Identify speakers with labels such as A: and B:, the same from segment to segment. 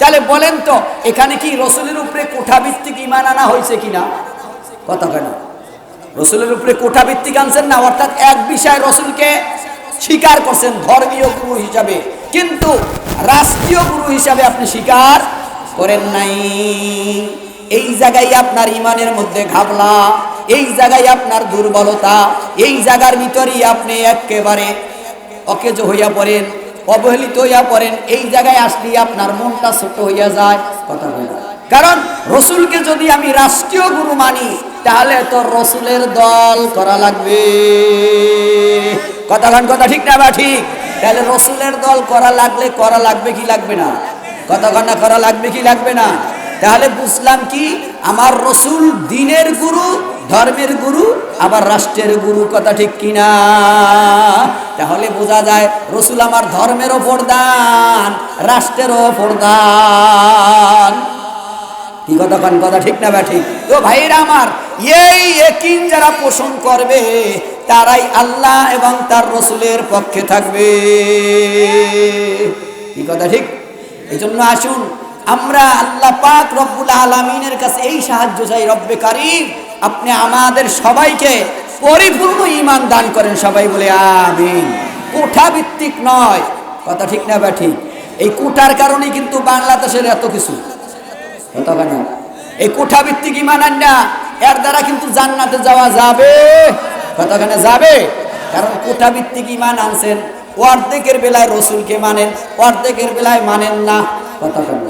A: তাহলে বলেন তো, এখানে কি রসুলের উপরে কোঠাভিত্তিক ইমান আনা হয়েছে কিনা? কথা কেন রসুলের উপরে কোঠাভিত্তিক আনছেন না, অর্থাৎ এক বিষয় রসুলকে স্বীকার করছেন ধর্মীয় গুরু হিসাবে। কিন্তু রাষ্ট্রীয় গুরু হিসাবে আপনি স্বীকার করেন নাই। এই জায়গায় আপনার ইমানের মধ্যে ঘাবলা, এই জায়গায় আপনার দুর্বলতা, এই জায়গার ভিতরেই আপনি একেবারে অকেজ হইয়া পড়েন। অবহেলিত হইয়া পড়েন, এই জায়গায় আসলে আপনার মনটা ছোট হইয়া যায়, কথা বলে। কারণ রসুলকে যদি আমি রাষ্ট্রীয় গুরু মানি, তাহলে তো রসুলের দল করা লাগবে। কথা কথা ঠিক না বা ঠিক? তাহলে রসুলের দল করা লাগলে করা লাগবে কি লাগবে না? কথা গান করা লাগবে কি লাগবে না? তাহলে বুঝলাম কি, আমার রসুল দিনের গুরু ধর্মের গুরু, আবার রাষ্ট্রের গুরু, কথা ঠিক কিনা? তাহলে বোঝা যায় রসুল আমার ধর্মেরও ওপর রাষ্ট্রেরও রাষ্ট্রের ওপর দান কি কথা কন, কথা ঠিক না ঠিক তো ভাইরা আমার, এই একিন যারা পোষণ করবে, তারাই আল্লাহ এবং তার রসুলের পক্ষে থাকবে। কি কথা ঠিক? এই জন্য আসুন আমরা আল্লাহ পাক রব্বুল আলমিনের কাছে এই সাহায্য চাই, রব্বে কারিম, আপনি আমাদের সবাইকে পরিপূর্ণ ইমান দান করেন, সবাই বলে আমিন। কোঠা ভিত্তিক নয়। কথা ঠিক না বা ঠিক? এই কোঠার কারণে কিন্তু বাংলাদেশের এত কিছু। কথা এই কোঠা ভিত্তিক ইমান আন না, এর দ্বারা কিন্তু জান্নাতে যাওয়া যাবে। কথা কেন যাবে। কারণ কোঠা ভিত্তিক ইমান আনছেন, অর্ধেকের বেলায় রসুলকে মানেন, অর্ধেকের বেলায় মানেন না। কথা কেন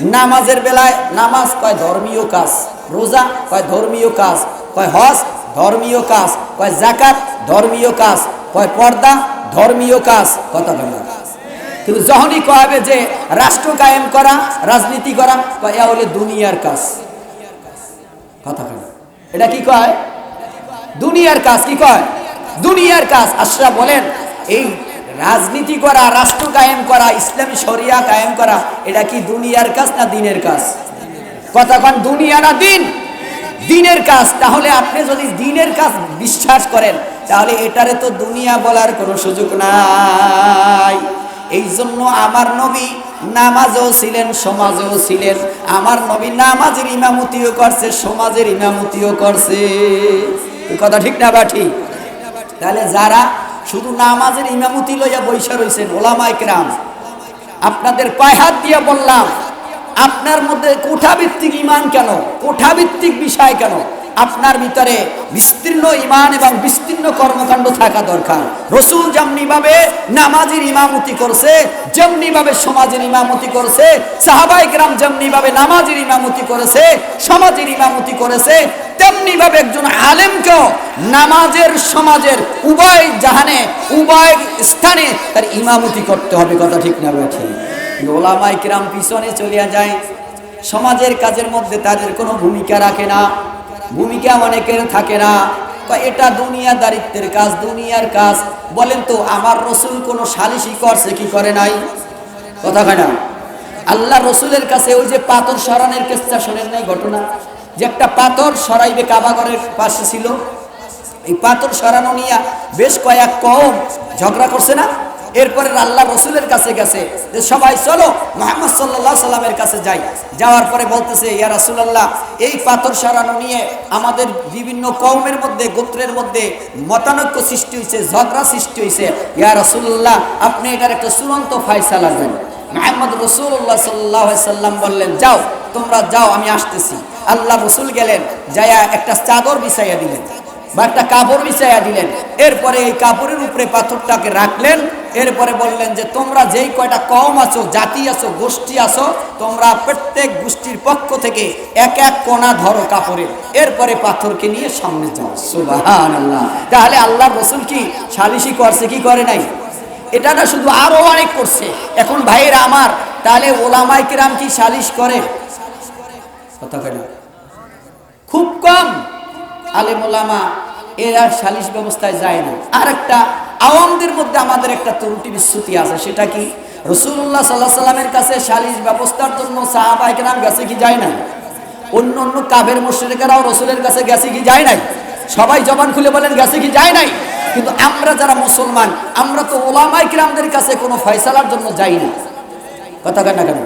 A: নামাজের বেলায় নামাজ কয় ধর্মীয় কাজ, রোজা কয় ধর্মীয় কাজ, কয় হজ ধর্মীয় কাজ, কয় জাকাত ধর্মীয় কাজ, কয় পর্দা ধর্মীয় কাজ কথা কেন কিন্তু যখনই কবে যে রাষ্ট্র কায়েম করা, রাজনীতি করা, কয় এ হলে দুনিয়ার কাজ। কথা কয় এটা কি কয়? দুনিয়ার কাজ কি কয়? দুনিয়ার কাজ। আশরা বলেন, এই রাজনীতি করা, রাষ্ট্র কায়েম করা, ইসলামী শরিয়া কায়েম করা, এটা কি দুনিয়ার কাজ না দিনের কাজ? কথা কন, দুনিয়া না দিন? দিনের কাজ। তাহলে আপনি যদি দিনের কাজ বিশ্বাস করেন, তাহলে এটারে তো দুনিয়া বলার কোনো সুযোগ নাই। এই জন্য আমার নবী নামাজও ছিলেন, সমাজেও ছিলেন। আমার নবী নামাজের ইমামতিও করছে, সমাজের ইমামতিও করছে। কথা ঠিক না বা ঠিক? তাহলে যারা শুধু নামাজের ইমামতি লইয়া বৈশা রয়েছেন ওলামাই কেরাম আপনাদের পায় হাত দিয়ে বললাম, আপনার মধ্যে কোঠাভিত্তিক ইমান কেন? কোঠাভিত্তিক বিষয় কেন? আপনার ভিতরে বিস্তীর্ণ ইমান এবং বিস্তীর্ণ কর্মকাণ্ড থাকা দরকার। রসুল যেমনি ভাবে নামাজের ইমামতি করছে যেমনি ভাবে সমাজের ইমামতি করছে, সাহাবাই গ্রাম যেমনি ভাবে নামাজের ইমামতি করেছে, সমাজের ইমামতি করেছে তেমনি ভাবে একজন আলেমকেও নামাজের সমাজের উভয় জাহানে, উভয় স্থানে তার ইমামতি করতে হবে, কথা ঠিক না ঠিক? ওলামাই কিরাম পিছনে চলিয়া যায়। সমাজের কাজের মধ্যে তাদের কোনো ভূমিকা রাখে না। ভূমিকা অনেকের থাকে না। এটা দুনিয়া দারিত্বের কাজ, দুনিয়ার কাজ। বলেন তো, আমার রসুল কোনো সালিশি করছে কি করে নাই? কথা কয় না। আল্লাহ রসুলের কাছে ওই যে পাথর সরানের কেসটা শোনেন নাই ঘটনা? যে একটা পাথর সরাইবে কাবাগরের পাশে ছিল। এই পাথর সরানো নিয়ে বেশ কয়েক কম ঝগড়া করছে না? এরপরে আল্লাহ রসুলের কাছে গেছে যে সবাই চলো, মোহাম্মদ সাল্লাহ সাল্লামের কাছে যাই। যাওয়ার পরে বলতেছে, ইয়া রাসুলাল্লাহ, এই পাথর সরানো নিয়ে আমাদের বিভিন্ন কৌমের মধ্যে, গোত্রের মধ্যে মতানৈক্য সৃষ্টি হয়েছে ঝগড়া সৃষ্টি হয়েছে ইয়া রাসুল্লাহ আপনি এটার একটা চূড়ান্ত ফাইসালা দেন মোহাম্মদ রসুল্লাহ সাল্লাহ সাল্লাম বললেন, যাও, তোমরা যাও, আমি আসতেছি। আল্লাহ রসুল গেলেন, যায়া একটা চাদর বিছাইয়া দিলেন বা একটা কাপড় বিছাইয়া দিলেন। এরপরে এই কাপড়ের উপরে পাথরটাকে রাখলেন এরপরে বললেন যে, তোমরা যেই কয়টা কম আছো, জাতি আছো, গোষ্ঠী আছো, তোমরা প্রত্যেক গোষ্ঠীর পক্ষ থেকে এক এক কোনা ধরো কাপড়ে। এরপরে পাথরকে নিয়ে সামনে যাও। সুবাহান আল্লাহ তাহলে আল্লাহ রসুল কি সালিশি করছে, কি করে নাই? এটা না শুধু আরও অনেক করছে। এখন ভাইয়েরা আমার, তাহলে ওলামাই কিরাম কি সালিশ করে? খুব কম আলেম ওলামা এরা সালিশ ব্যবস্থায় যায় না। আর একটা আওয়ামদের মধ্যে আমাদের একটা ত্রুটি বিচ্যুতি আছে, সেটা কি? রসুল্লাহ সাল্লাহ সাল্লামের কাছে সালিশ ব্যবস্থার জন্য সাহাবাই কেরাম গেছে কি যায় না অন্য অন্য কাবের মুশ্রিকেরাও রসুলের কাছে গেছে কি যায় নাই? সবাই জবান খুলে বলেন, গেছে কি যায় নাই? কিন্তু আমরা যারা মুসলমান, আমরা তো ওলামাই কিরামদের কাছে কোনো ফয়সালার জন্য যাই না। কথা কেন কেন?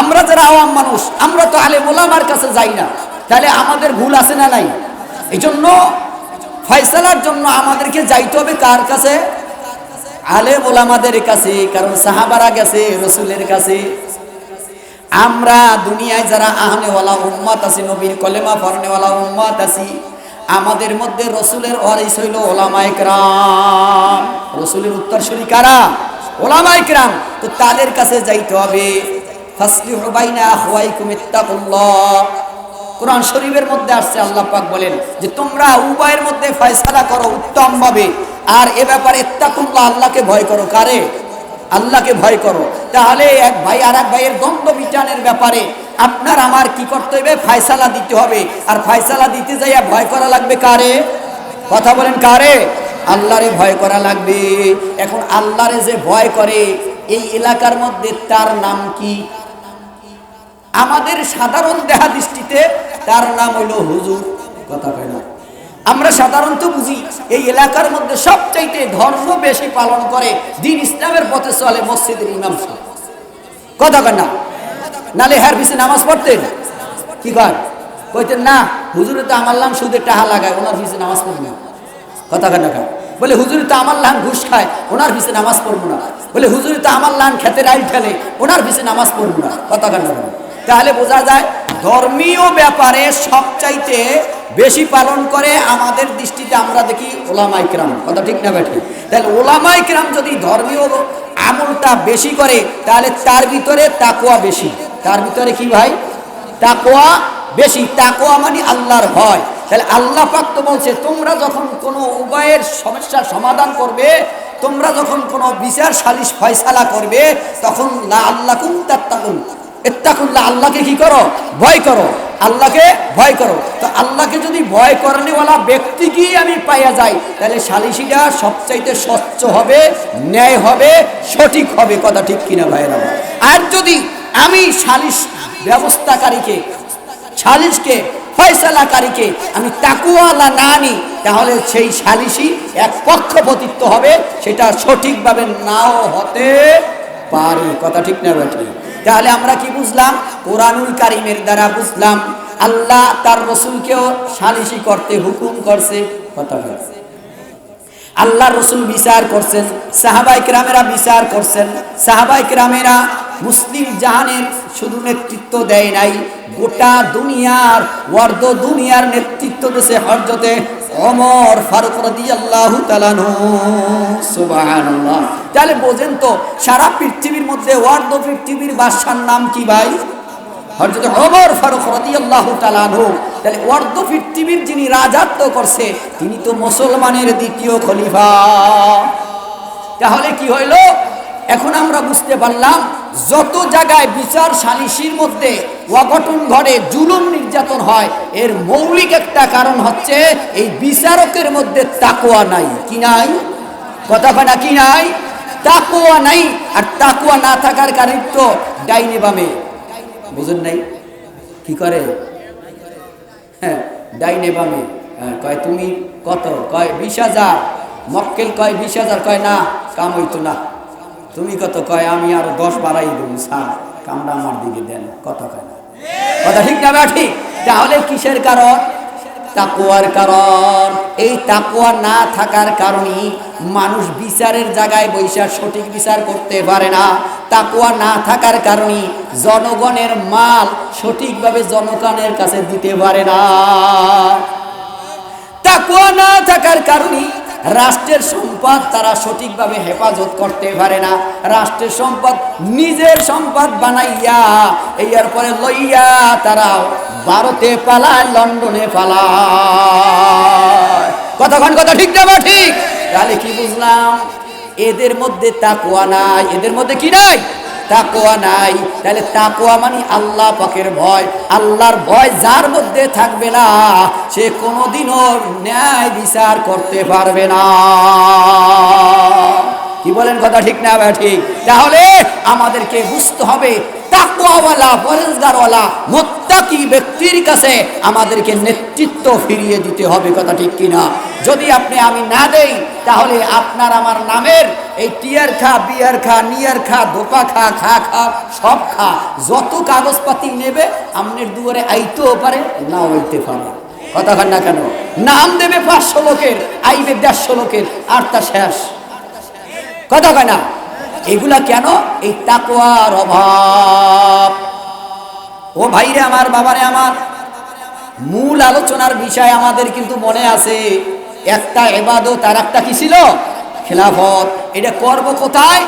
A: আমরা যারা আওয়াম মানুষ, আমরা তো আলে মোলামার কাছে যাই না। তাহলে আমাদের ভুল আছে না নাই? এই জন্য ফয়সালার জন্য আমাদেরকে যাইতে হবে কার কাছে? আলে মোলামাদের কাছে, কারণ সাহাবারা গেছে, রসুলের কাছে। আমরা দুনিয়ায় যারা আহনেওয়ালা উম্মাত আছি, নবীর কলেমা ফরনেওয়ালা উম্মাত আছি, আমাদের মধ্যে রসুলের ওয়ারিস হইল ওলামাইকরাম রসুলের উত্তরসূরি কারা? ওলামাইকরাম তো তাদের কাছে যাইতে হবে। ফাসলিহু বাইনা আখওয়াইকুম ইত্তাকুল্লাহ। কোরআন শরীফের মধ্যে আসছে, আল্লাহ পাক বলেন যে তোমরা উভয়ের মধ্যে ফয়সালা করো উত্তম ভাবে আর এ ব্যাপারে ইত্তাকুল্লাহ, আল্লাহকে ভয় করো। কারে? আল্লাহকে ভয় করো। তাহলে এক ভাই আর এক ভাইয়ের দ্বন্দ্ব বিচারের ব্যাপারে আপনার আমার কি করতে হবে? ফায়সালা দিতে হবে। আর ফায়সালা দিতে যাইয়া ভয় করা লাগবে কারে? কথা বলেন কারে? আল্লাহরে ভয় করা লাগবে। এখন আল্লাহরে যে ভয় করে, এই এলাকার মধ্যে তার নাম কি? আমাদের সাধারণ দেহা দৃষ্টিতে তার নাম হইল হুজুর, কথা কয় না। আমরা সাধারণত বুঝি, এই এলাকার মধ্যে সবচাইতে ধর্ম বেশি পালন করে দিন ইসলামের পথে চলে মসজিদের ইমাম সাহেব। কথা কয় না? নালে হ্যার পিছিয়ে নামাজ পড়তেন? কি কর কইতেন, না, হুজুরে তো আমার লাম সুদের টাহা লাগায়, ওনার পিছিয়ে নামাজ পড়বে না। কথা কয় না কয় বলে, হুজুরে তো আমার লান ঘুষ খায়, ওনার পিছিয়ে নামাজ পড়ব না। বলে, হুজুরে তো আমার লান খেতের আইল ঠেলে ওনার পিছিয়ে নামাজ পড়ব না। কথা কয় না কয়? তাহলে বোঝা যায় ধর্মীয় ব্যাপারে সবচাইতে বেশি পালন করে আমাদের দৃষ্টিতে আমরা দেখি ওলামাইকরাম কথা ঠিক না ব্যাঠি? তাহলে ওলামাইকরাম যদি ধর্মীয় আমলটা বেশি করে, তাহলে তার ভিতরে তাকোয়া বেশি। তার ভিতরে কি ভাই? তাকোয়া বেশি। তাকোয়া মানে আল্লাহর ভয়। তাহলে আল্লাহ পাক তো বলছে, তোমরা যখন কোনো উভয়ের সমস্যার সমাধান করবে, তোমরা যখন কোনো বিচার সালিশ ফয়সালা করবে, তখন লা আল্লাহ কুম তাত্তাকুন। ইত্তাকুল্লাহ, আল্লাহকে কি করো? ভয় করো। আল্লাহকে ভয় করো। তো আল্লাহকে যদি ভয় করানেওয়ালা ব্যক্তিকেই আমি পাইয়া যাই, তাহলে সালিশিটা সবচাইতে স্বচ্ছ হবে, ন্যায় হবে, সঠিক হবে, কথা ঠিক কিনা ভাইয়েরা? আর যদি আমি সালিশ ব্যবস্থাকারীকে সালিশকে ফয়সালাকারীকে আমি তাকুয়ালা না আনি তাহলে সেই সালিশি এক পক্ষপতিত্ব হবে, সেটা সঠিকভাবে নাও হতে পারে। কথা ঠিক না বেঠিক তাহলে আমরা কি বুঝলাম? কোরআনুল কারিমের দ্বারা বুঝলাম, আল্লাহ তার রসুলকেও সালিশি করতে হুকুম করছে। কথা আল্লাহ রসুল বিচার করছেন সাহাবাই ক্রামেরা বিচার করছেন। সাহাবাই ক্রামেরা মুসলিম জাহানের শুধু নেতৃত্ব দেয় নাই, গোটা দুনিয়ার, অর্ধ দুনিয়ার নেতৃত্ব দেশে হরজতে অমর ফারুক রাদিয়াল্লাহু তাআলাহু সুবহানাল্লাহ। তাহলে বোঝেন তো, সারা পৃথিবীর মধ্যে ওয়ার্দ পৃথিবীর বাদশার নাম কি ভাই? হযরত ওমর ফারুক রাদিয়াল্লাহু তাআলা আনহু। তাহলে অর্ধ পৃথিবীর যিনি রাজত্ব করছে, তিনি তো মুসলমানের দ্বিতীয় খলিফা। তাহলে কি হইল? এখন আমরা বুঝতে পারলাম যত জায়গায় বিচার সালিশির মধ্যে অঘটন ঘটে জুলুম নির্যাতন হয় এর মৌলিক একটা কারণ হচ্ছে এই বিচারকের মধ্যে তাকোয়া নাই। কি নাই? কথা কয় না কি নাই? তাকোয়া নাই আর তাকোয়া না থাকার কারণ তো ডাইনে বামে। বুঝুন নাই? কি করে? হ্যাঁ ডাইনে বামে। হ্যাঁ, কয় তুমি কত? কয় বিশ হাজার। মক্কেল কয় বিশ হাজার কয় না কাম হইতো না। তুমি কত কয়, আমি আরও দশ বাড়াই দেবো, স্যার। কামটা আমার দিকে দেন, কত কয় কথা ঠিক না ঠিক? তাহলে কিসের কারণ? তাকুয়ার কারণ। এই তাকুয়া না থাকার কারণে মানুষ বিচারের জায়গায় বৈশা সঠিক বিচার করতে পারে না। তাকুয়া না থাকার কারণে জনগণের মাল সঠিকভাবে জনগণের কাছে দিতে পারে না। তাকুয়া না থাকার কারণে রাষ্ট্রের সম্পদ তারা সঠিকভাবে হেফাজত করতে পারে না। রাষ্ট্রের সম্পদ নিজের সম্পদ বানাইয়া এর পরে লইয়া তারা ভারতে পালায়, লন্ডনে পালায়। কতক্ষণ কথা ঠিক না বা ঠিক? তাহলে কি বুঝলাম? এদের মধ্যে তাকুয়া নাই, এদের মধ্যে কি নাই? তাকোয়া নাই, তাহলে তাকোয়া মানে আল্লাহ পাকের ভয়। আল্লাহর ভয় যার মধ্যে থাকবে না, সে কোনোদিনও ন্যায় বিচার করতে পারবে না। কি বলেন কথা ঠিক না ভাই ঠিক? তাহলে আমাদেরকে বুঝতে হবে ব্যক্তির কাছে আমাদেরকে নেতৃত্ব ফিরিয়ে দিতে হবে, কথা ঠিক কিনা? যদি আপনি আমি না দেই, তাহলে আপনার আমার নামের এই টিয়ার খা, বিয়ার খা, নিয়ার খা, ধোপা খা খা খা, সব খা, যত কাগজপাতি নেবে, আমনের দুয়ারে আইতেও পারে, নাও আইতে পারে। কথা খান না কেন? নাম দেবে পাঁচশো লোকের, আইবে দেড়শো লোকের, আর তা শেষ। কথা কয় না? এগুলা কেন? এই তাকোয়ার অভাব। ও ভাইরে আমার, বাবারে আমার, মূল আলোচনার বিষয় আমাদের কিন্তু মনে আছে। একটা এবাদত আর একটা কি ছিল? খেলাফত। এটা করব কোথায়?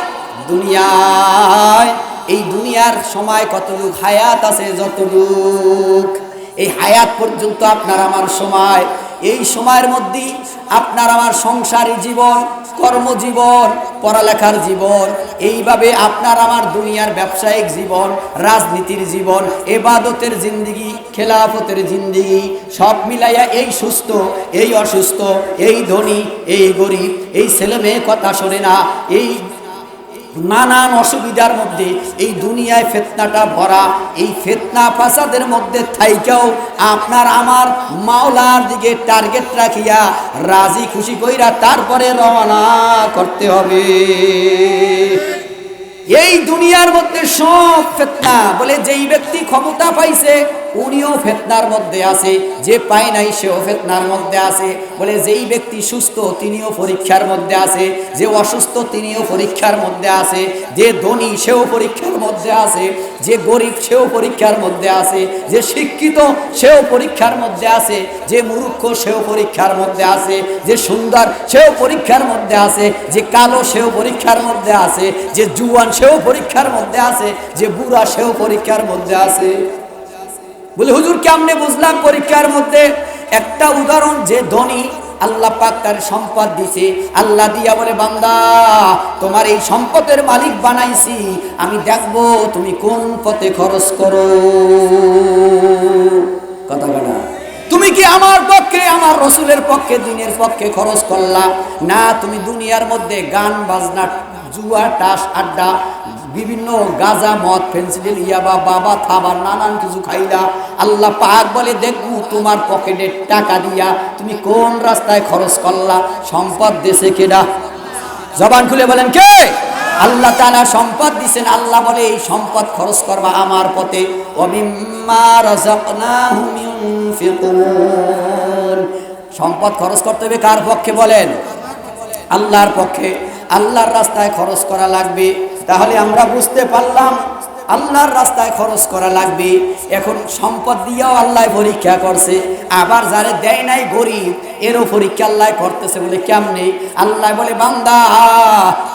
A: দুনিয়ায়। এই দুনিয়ার সময় কতটুক হায়াত আছে, যতটুক। এই হায়াত পর্যন্ত আপনার আমার সময়। এই সময়ের মধ্যেই আপনার আমার সংসারী জীবন, কর্মজীবন, পড়ালেখার জীবন, এইভাবে আপনার আমার দুনিয়ার ব্যবসায়িক জীবন, রাজনীতির জীবন, এবাদতের জিন্দিগি, খেলাফতের জিন্দিগি, সব মিলাইয়া এই সুস্থ, এই অসুস্থ, এই ধনী, এই গরিব, এই ছেলে মেয়ে কথা শোনে না, এই নানান অসুবিধার মধ্যে এই দুনিয়ায় ফেতনাটা ভরা, এই ফেতনা ফাসাদের মধ্যে থাইকেও আপনার আমার মাওলার দিকে টার্গেট রাখিয়া রাজি খুশি কইরা তারপরে রওনা করতে হবে। এই দুনিয়ার মধ্যে সব ফেতনা বলে যেই ব্যক্তি ক্ষমতা পাইছে উনিও ফেতনার মধ্যে আছে যে পায় নাই সেও ফেতনার মধ্যে আছে বলে যেই ব্যক্তি সুস্থ তিনিও পরীক্ষার মধ্যে আছে যে অসুস্থ তিনিও পরীক্ষার মধ্যে আছে যে ধনী সেও পরীক্ষার মধ্যে আছে যে গরিব সেও পরীক্ষার মধ্যে আছে যে শিক্ষিত সেও পরীক্ষার মধ্যে আছে যে মূর্খ সেও পরীক্ষার মধ্যে আছে যে সুন্দর সেও পরীক্ষার মধ্যে আছে যে কালো সেও পরীক্ষার মধ্যে আছে যে জুয়ান সেও পরীক্ষার মধ্যে আছে যে বুড়া সেও পরীক্ষার মধ্যে আছে বলে, হুজুর, কেমনে বুঝলাম পরীক্ষার মধ্যে? একটা উদাহরণ, যে ধনী আল্লাহ পাক তার সম্পদ দিছে। আল্লাহ দিয়া বলে, বান্দা, তোমার এই সম্পদের মালিক বানাইছি। আমি দেখব তুমি কোন পথে খরচ করো। কথা বলা। তুমি কি আমার পক্ষে, আমার রসুলের পক্ষে, দিনের পক্ষে খরচ করলা? না, তুমি দুনিয়ার মধ্যে গান, বাজনা, জুয়া টাস আড্ডা বিভিন্ন গাজা মদ, ফেন্সিডিল, ইয়াবা, বাবা, থাবা, নানান কিছু খাইলা, আল্লাহ পাক বলে দেখব তোমার পকেটে টাকা দিয়া তুমি কোন রাস্তায় খরচ করলা? সম্পদ দেশে কেডা জবান খুলে বলেন, কে? আল্লাহ তাআলা সম্পদ দিছেন। আল্লাহ বলে, এই সম্পদ খরচ করবা আমার পথে। সম্পদ খরচ করতে হবে কার পক্ষে বলেন? আল্লাহর পক্ষে। আল্লাহর রাস্তায় খরচ করা লাগবে। তাহলে আমরা বুঝতে পারলাম আল্লাহর রাস্তায় খরচ করা লাগবে। এখন সম্পদ দিয়েও আল্লাহ পরীক্ষা করছে। আবার যারে দেয় নাই গরিব, এরও পরীক্ষা আল্লাহ করতেছে বলে কেমনে? আল্লাহ বলে, বান্দা,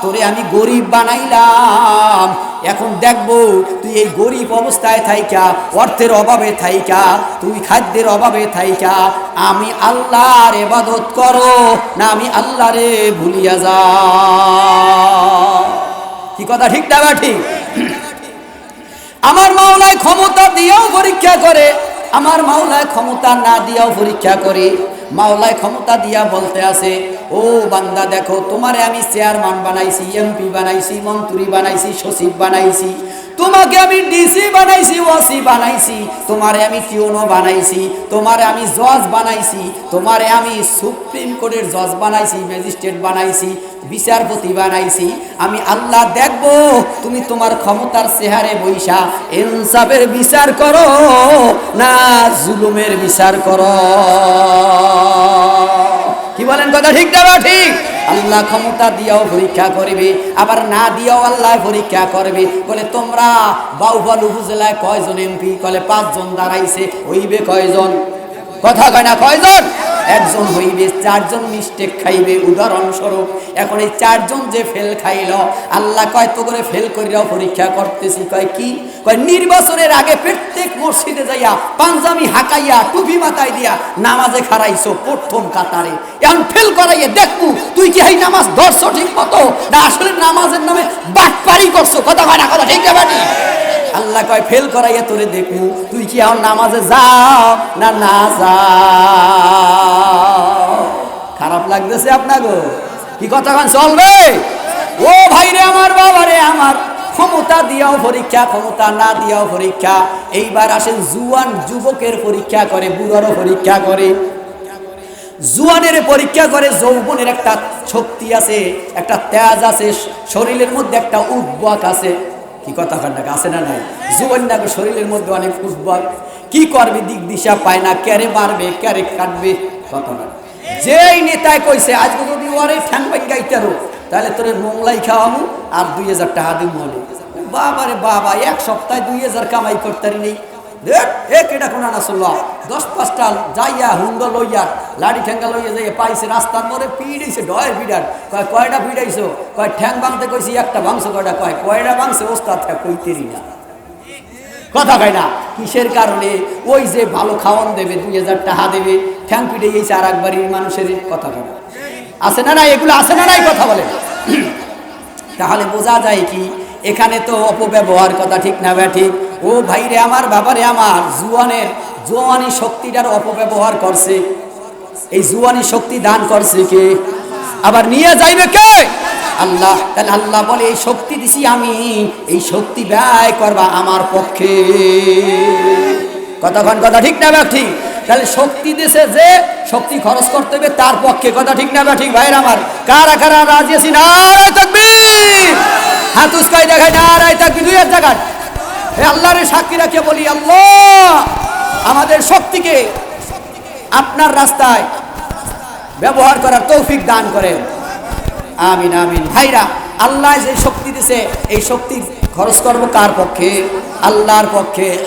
A: তোরে আমি গরিব বানাইলাম। এখন দেখব তুই এই গরিব অবস্থায় থাইকা, অর্থের অভাবে থাইকা, তুই খাদ্যের অভাবে থাইকা। আমি আল্লাহর এবাদত করো, না আমি আল্লাহরে ভুলিয়া যা। কি কথা? ঠিক না ঠিক? আমার মাওলায় ক্ষমতা দিয়েও পরীক্ষা করে, আমার মাওলায় ক্ষমতা না দিয়েও পরীক্ষা করে। মাওলায় ক্ষমতা দিয়া বলতে আছে, ও বান্দা, দেখো, তোমারে আমি চেয়ারম্যান বানাইছি, এমপি বানাইছি, মন্ত্রী বানাইছি, সচিব বানাইছি। তোমাকে আমি ডিসি বানাইছি ওসি বানাইছি, তোমারে আমি টিউনো বানাইছি, তোমারে আমি জজ বানাইছি, তোমারে আমি সুপ্রিম কোর্টের জজ বানাইছি, ম্যাজিস্ট্রেট বানাইছি, বিচারপতি বানাইছি, আমি আল্লাহ দেখব, তুমি তোমার ক্ষমতার চেহারে বৈশা, ইনসাফের বিচার করো, না জুলুমের বিচার করো। কি বলেন কথা ঠিক না ঠিক? আল্লাহ ক্ষমতা দিয়াও পরীক্ষা করবে, আবার না দিয়াও আল্লাহ পরীক্ষা করবে। বলে, তোমরা বাউফল উপজেলায় কয়জন এমপি? কলে, পাঁচজন দাঁড়াইছে। হইবে কয়জন? কথা কয় না, কয়জন? একজন হইবে, চারজন মিস্টেক খাইবে, উদাহরণস্বরূপ, এখন এই চারজন যে ফেল খাইল, আল্লাহ কয় তো করে ফেল করিয়াও পরীক্ষা করতেছি। কয়, কি? কয়, নির্বাচনের আগে প্রত্যেক মসজিদে যাইয়া পাঞ্জাবি হাকাইয়া, টুপি মাথায় দিয়া নামাজে খারাইছো প্রথম কাতারে। এখন ফেল করাইয়া দেখব, তুই কি এই নামাজ ধরছো ঠিক মতো, না আসলে নামাজের নামে বাটপারি করছ? কথা কয় না, কথা ঠিক বাটি আল্লাহ কয়, ফেল করাইয়া তোরে দেখু তুই কি এখন নামাজে যাও না না যাও? খারাপ লাগতেছে আপনাকে? কি কথা চলবে? ও ভাই রে আমার বাবা রে আমার ক্ষমতা দিয়াও পরীক্ষা, ক্ষমতা না দিয়াও পরীক্ষা। এইবার আসেন জুয়ান যুবকের পরীক্ষা করে, বুড়ারও পরীক্ষা করে। জুয়ানের পরীক্ষা করে, যৌবনের একটা শক্তি আছে, একটা তেজ আছে, শরীরের মধ্যে একটা উদ্বক আছে। কি কথা কান্নাকে আছে না নাই? জুয়ান না শরীরের মধ্যে অনেক উদ্বক কি করবে, দিক দিশা পায় না ক্যারে বাড়বে ক্যারে কাটবে, কথা না যেই নেতায় কইছে, আজকে যদি ওরে ঠ্যাং গাইতারো তাহলে তোর মোংলাই খাওয়াবো আর দুই হাজার টাকা দিব বাবা রে বাবা, এক সপ্তাহে দুই হাজার কামাই করতারি নেই। এ দশ পাঁচটা যাইয়া লইয়া লাড়ি লইয়া যাইয়া পাইছে, রাস্তার কয় কয়টা কয়, ঠ্যাং একটা কয়টা কয় কয়টা না। কথা না, কিসের কারণে? ওই যে ভালো খাওয়ান দেবে, দুই হাজার টাকা দেবে, ঠ্যাং পিটে গেছে আর একবারই মানুষের কথা না। আছে না নাই? এগুলো আছে না নাই? কথা বলে তাহলে বোঝা যায় কি, এখানে তো অপব্যবহার কথা ঠিক না ব্যা ঠিক ও ভাইরে, আমার বাবারে আমার জুয়ানের, জোয়ানি শক্তিটার অপব্যবহার করছে। এই জুয়ানি শক্তি দান করছে কে? আবার নিয়ে যাইবে কে? আল্লাহ, তাহলে আল্লাহ বলে, এই শক্তি দিছি আমি, এই শক্তি ব্যয় করবা আমার পক্ষে। কতক্ষণ কথা ঠিক না ঠিক? তাহলে শক্তি দিছে যে, শক্তি খরচ করতে হবে তার পক্ষে। কথা ঠিক না ঠিক? ভাইয়ের আমার, কারা কারা রাজি আছি? নারায় তাকবীর! হাত উস্কাই দেখায়, নারায় তাকবীর। দুই এক জায়গায়। আল্লাহর সাক্ষী রাখে বলি, আল্লাহ, আমাদের শক্তিকে আপনার রাস্তায় ব্যবহার করার তৌফিক দান করেন। আমিন আমিন। ভাইরা, আল্লাহ যে শক্তি দিছে, এই শক্তি খরচ করব কার পক্ষে? আল্লাহর পক্ষে।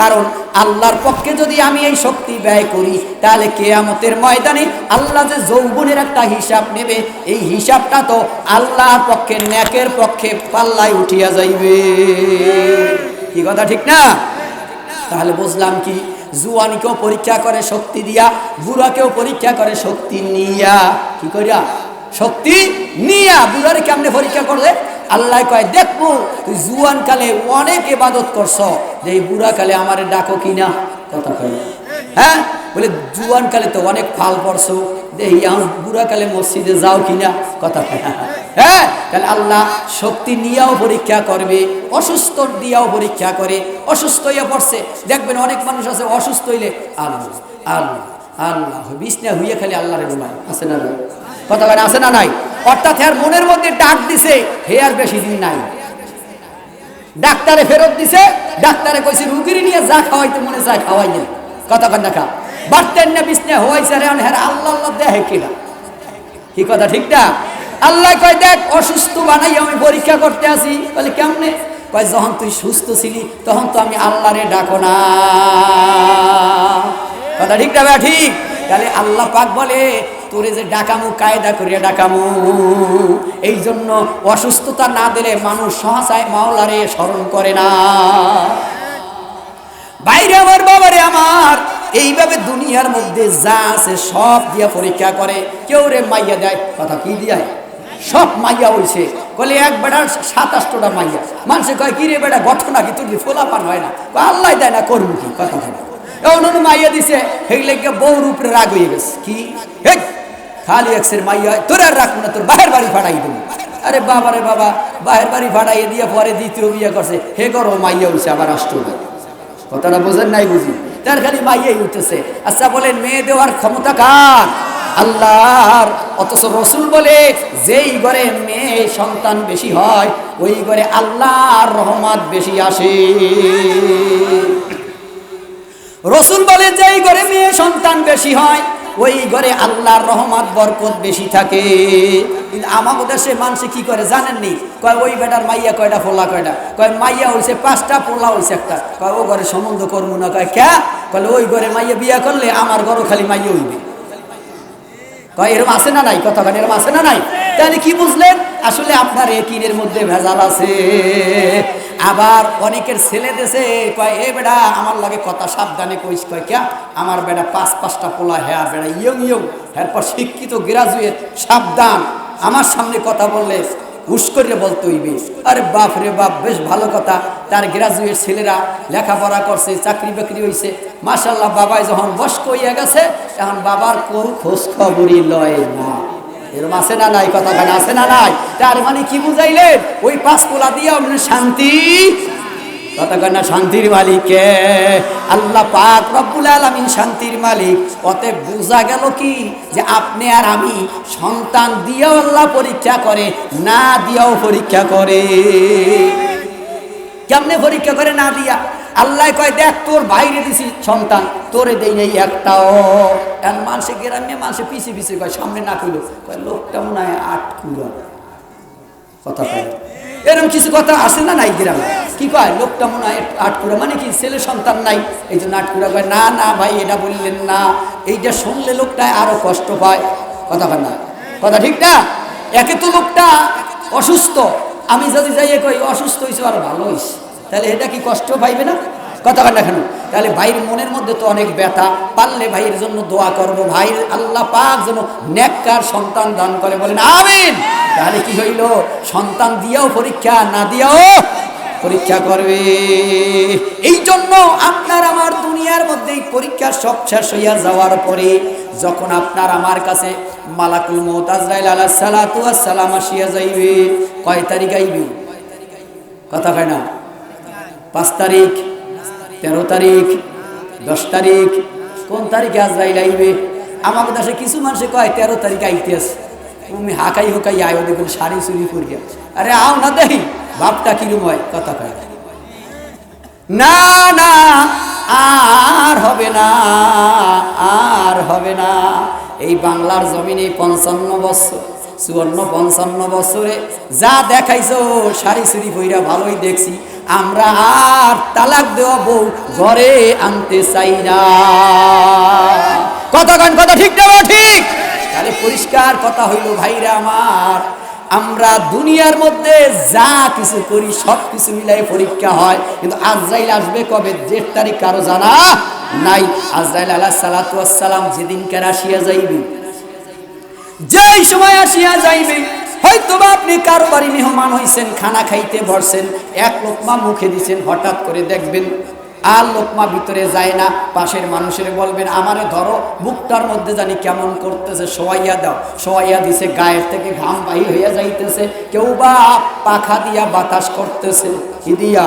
A: কারণ আল্লাহর পক্ষে যদি আমি এই শক্তি ব্যয় করি, তাহলে কেয়ামতের ময়দানে আল্লাহ যে যৌবনের একটা হিসাব নেবে, এই হিসাবটা তো আল্লাহর পক্ষে, ন্যাকের পক্ষে পাল্লায় উঠিয়া যাইবে। কি কথা ঠিক না? তাহলে বুঝলাম কি, জুয়ানিকেও পরীক্ষা করে শক্তি দিয়া, বুড়াকেও পরীক্ষা করে শক্তি নিয়া। কি করিয়া শক্তি নিয়া, বুড়ারে কেমনে পরীক্ষা করলে? আল্লাহ কয় দেখব তুই জুয়ান কালে অনেক এবাদত করছ যে এই বুড়া কালে আমারে ডাকো কিনা কথা কয়। হ্যাঁ? বলে জুয়ান কালে তো অনেক ফাল পড়ছো দেখি এখন বুড়া কালে মসজিদে যাও কিনা কথা কয়। হ্যাঁ? তাহলে আল্লাহ শক্তি নিয়েও পরীক্ষা করবে, অসুস্থ দিয়াও পরীক্ষা করে, অসুস্থ হইয়া পড়ছে। দেখবেন অনেক মানুষ আছে অসুস্থ হইলে আল্লাহ আল্লাহ। আল্লাহ বিছনা হইয়া খালি আল্লাহরে ঘুমায়। আছে না নাই? কথা বলে আছে না নাই? অর্থাৎ এর মনের মধ্যে ডাক দিছে, হে আর বেশি দিন নাই। ডাক্তারে ফেরত দিছে, ডাক্তারে কইছে, রুগীর নিয়ে যা খাওয়াইতে মনে চায়, খাওয়াই না। কথা কন দেখা বাড়তেন না, বিছনা হওয়াইছে রে হ্যাঁ আল্লাহ আল্লাহ দেখে কিনা কি কথা, ঠিক না? আল্লাহ কয়, দেখ, অসুস্থ বানাই আমি পরীক্ষা করতে আসি বলে, কেমনে? কয়, যখন তুই সুস্থ ছিলি, তখন তো আমি আল্লাহরে ডাকো না। কথা ঠিক না ঠিক? তাহলে আল্লাহ পাক বলে, তোরে যে ডাকামু, কায়দা করিয়া ডাকামু। এই জন্য অসুস্থতা না দিলে মানুষ সহসায় মাওলারে স্মরণ করে না। বাইরে আমার বাবারে আমার, এইভাবে দুনিয়ার মধ্যে যা আছে সব দিয়া পরীক্ষা করে। কেউ রে মাইয়া দেয়, কথা কি দিয়ায় সব মাইয়া হইছে বলে এক বেড়ার সাতাশটা মাইয়া। মানুষে কয়, কি রে বেড়া, গঠন নাকি তুই ফোলা পান হয় না? আল্লাহ দেয় না, করব কি? কথা এমন মাইয়া দিছে হেগলে গিয়ে বউর উপরে রাগ হয়ে গেছে। কি? খালি এক্সের মাইয়া, তোর আর রাখব না, তোর বাহের বাড়ি ফাটাই দেবো। আরে বাবা রে বাবা, বাহের বাড়ি ফাটাইয়ে দিয়ে পরে দ্বিতীয় বিয়ে করছে। হে করো মাইয়া হইছে আবার রাষ্ট্র কথাটা বোঝেন নাই বুঝি? তার খালি মাইয়াই উঠতেছে আচ্ছা বলেন, মেয়ে দেওয়ার ক্ষমতা কার? আল্লাহর, অথচ রসুল বলে, যেই ঘরে মেয়ে সন্তান বেশি হয়, ওই ঘরে আল্লাহর রহমত বেশি আসে। রসুল বলে, যেই ঘরে মেয়ে সন্তান বেশি হয়, ওই ঘরে আল্লাহর রহমত, বরকত বেশি থাকে। কিন্তু আমাদের দেশে মানুষে কি করে জানেননি? কয়, ওই বেটার মাইয়া কয়টা ফোলা কয়টা? কয়, মাইয়া হইছে পাঁচটা, পোলা হইছে একটা। কয়, ও ঘরে সম্বন্ধ করব না। কয় ক্যা কলে ওই ঘরে মাইয়া বিয়া করলে আমার ঘরও খালি মাইয়া হইবে। কয়, এরম আছে না নাই? কয়, এরম আছে না নাই? তাহলে কি বুঝলেন? আসলে আপনার একিনের মধ্যে ভেজাল আছে। আবার অনেকের ছেলে দেশে কয়, এ বেড়া আমার লাগে কথা সাবধানে কইস, কয়, ক্যা? আমার বেড়া পাঁচ, পাঁচটা পোলা হ্যাঁ বেড়া, ইয়ং ইয়ং, এরপর শিক্ষিত, গ্রাজুয়েট, সাবধান, আমার সামনে কথা বললে হুশ করে বলতে হইবে। আরে বাপ রে বাপ, বেশ ভালো কথা, তার গ্রাজুয়েট ছেলেরা লেখাপড়া করছে, চাকরি বাকরি হয়েছে মাসাল্লাহ বাবাই যখন বয়স্ক হইয়া গেছে, তখন বাবার কোন খোঁজ খবরই লয় না। এরকম আছে না নাই? কথা কেন আছে না নাই? তার মানে কি বুঝাইলেন? ওই পাঁচ কোলা দিয়ে আপনার শান্তি? কেন শান্তির মালিক কে আল্লাহ পাক রব্বুল আলামিন শান্তির মালিক। অতে বোঝা গেল কি? যে আপনি আর আমি সন্তান দিয়েও আল্লাহ পরীক্ষা করে, না দিয়েও পরীক্ষা করে। কেমনে পরীক্ষা করে না দিয়া? আল্লাহ কয়, দেখ, তোর বাইরে দিছি সন্তান, তোরে দেই নেই একটাও। এখন মানুষে গ্রামে মানুষে পিছে পিছিয়ে কয়, সামনে না কইল। কয়, লোকটা মনে হয় আট কুড়া কথা কয়। এরকম কিছু কথা আসে না নাই গ্রামে? কি কয়, লোকটা মনে হয় আট কুড়া মানে কি, ছেলে সন্তান নাই? এই জন্য আট কুড়া কয়, না না ভাই, এটা বললেন না। এইটা শুনলে লোকটা আরও কষ্ট পায়। কথা কয় না? কথা ঠিক না? একে তো লোকটা অসুস্থ। আমি যদি যাই কই অসুস্থ হয়েছে আর ভালো হয়েছে তাহলে এটা কি কষ্ট পাইবে না? কথা না কেন? তাহলে ভাইয়ের মনের মধ্যে তো অনেক ব্যথা। পারলে ভাইয়ের জন্য দোয়া করব। ভাইয়ের আল্লাহ পাক যেন নেককার সন্তান দান করে। বলেন, আমিন। তাহলে কি হইল? সন্তান দিয়াও পরীক্ষা, না দিয়াও পরীক্ষা করবে। এই জন্য আপনার আমার দুনিয়ার মধ্যে এই পরীক্ষা সব শেষ হইয়া যাওয়ার পরে যখন আপনার আমার কাছে মালাকুল মৌত আজরাইল আলাহ সালাতু সালাম আসিয়া যাইবে, কয় তারিখ আইবে? কথা কয় না। পাঁচ তারিখ, তেরো তারিখ, দশ তারিখ, কোন তারিখে আজরাইল আইবে? আমাকে দেশে কিছু মানুষে কয়, তেরো তারিখ আইতেস তুমি হাকাই হুকাই আয় দেখুন শাড়ি চুরি করিয়া। আরে আও না দেখি বাপটা কিরম হয়, কথা কয়। না না, আর হবে না, আর হবে না। এই বাংলার জমিনে পঞ্চান্ন বছর। চুয়ান্ন, পঞ্চান্ন বছরে যা দেখাইছো সারি সুরি বইরা ভালোই দেখছি। আমরা আর তালাক দেওয়া বউ ঘরে আনতে চাই না। গান কথা ঠিক না ঠিক? তাহলে পরিষ্কার কথা হইল, ভাইরা আমার, আমরা দুনিয়ার মধ্যে যা কিছু করি, সব কিছু মিলাই পরীক্ষা হয়। কিন্তু আজরাইল আসবে কবে? ডেট, তারিখ কারও জানা নাই। আজরাইল আল্লাহ সালাতাম যেদিনকার আসিয়া যাইবে। যেই সময় আসিয়া যাইবে হয়তো বা আপনি কারও বাড়ি মেহমান হইছেন, খানা খাইতে বসছেন, এক লোকমা মুখে দিছেন, হঠাৎ করে দেখবেন আর লোকমা ভিতরে যায় না, পাশের মানুষের বলবেন, আমারে ধরো, মুখটার মধ্যে জানি কেমন করতেছে সোয়াইয়া দাও। সোয়াইয়া দিছে, গায়ের থেকে ঘাম বাহির হইয়া যাইতেছে কেউ বা পাখা দিয়া বাতাস করতেছে। কি দিয়া?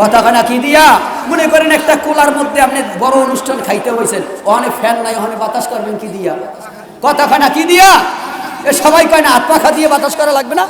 A: কথা কানা কি দিয়া? মনে করেন একটা কোলার মধ্যে আপনি বড় অনুষ্ঠান খাইতে হয়েছেন অনেক ফ্যান নাই ওখানে বাতাস করবেন, কি দিয়া? কথা কানা কি দিয়া? সবাই কয় না হাত পাখা দিয়ে বাতাস করা লাগবে না?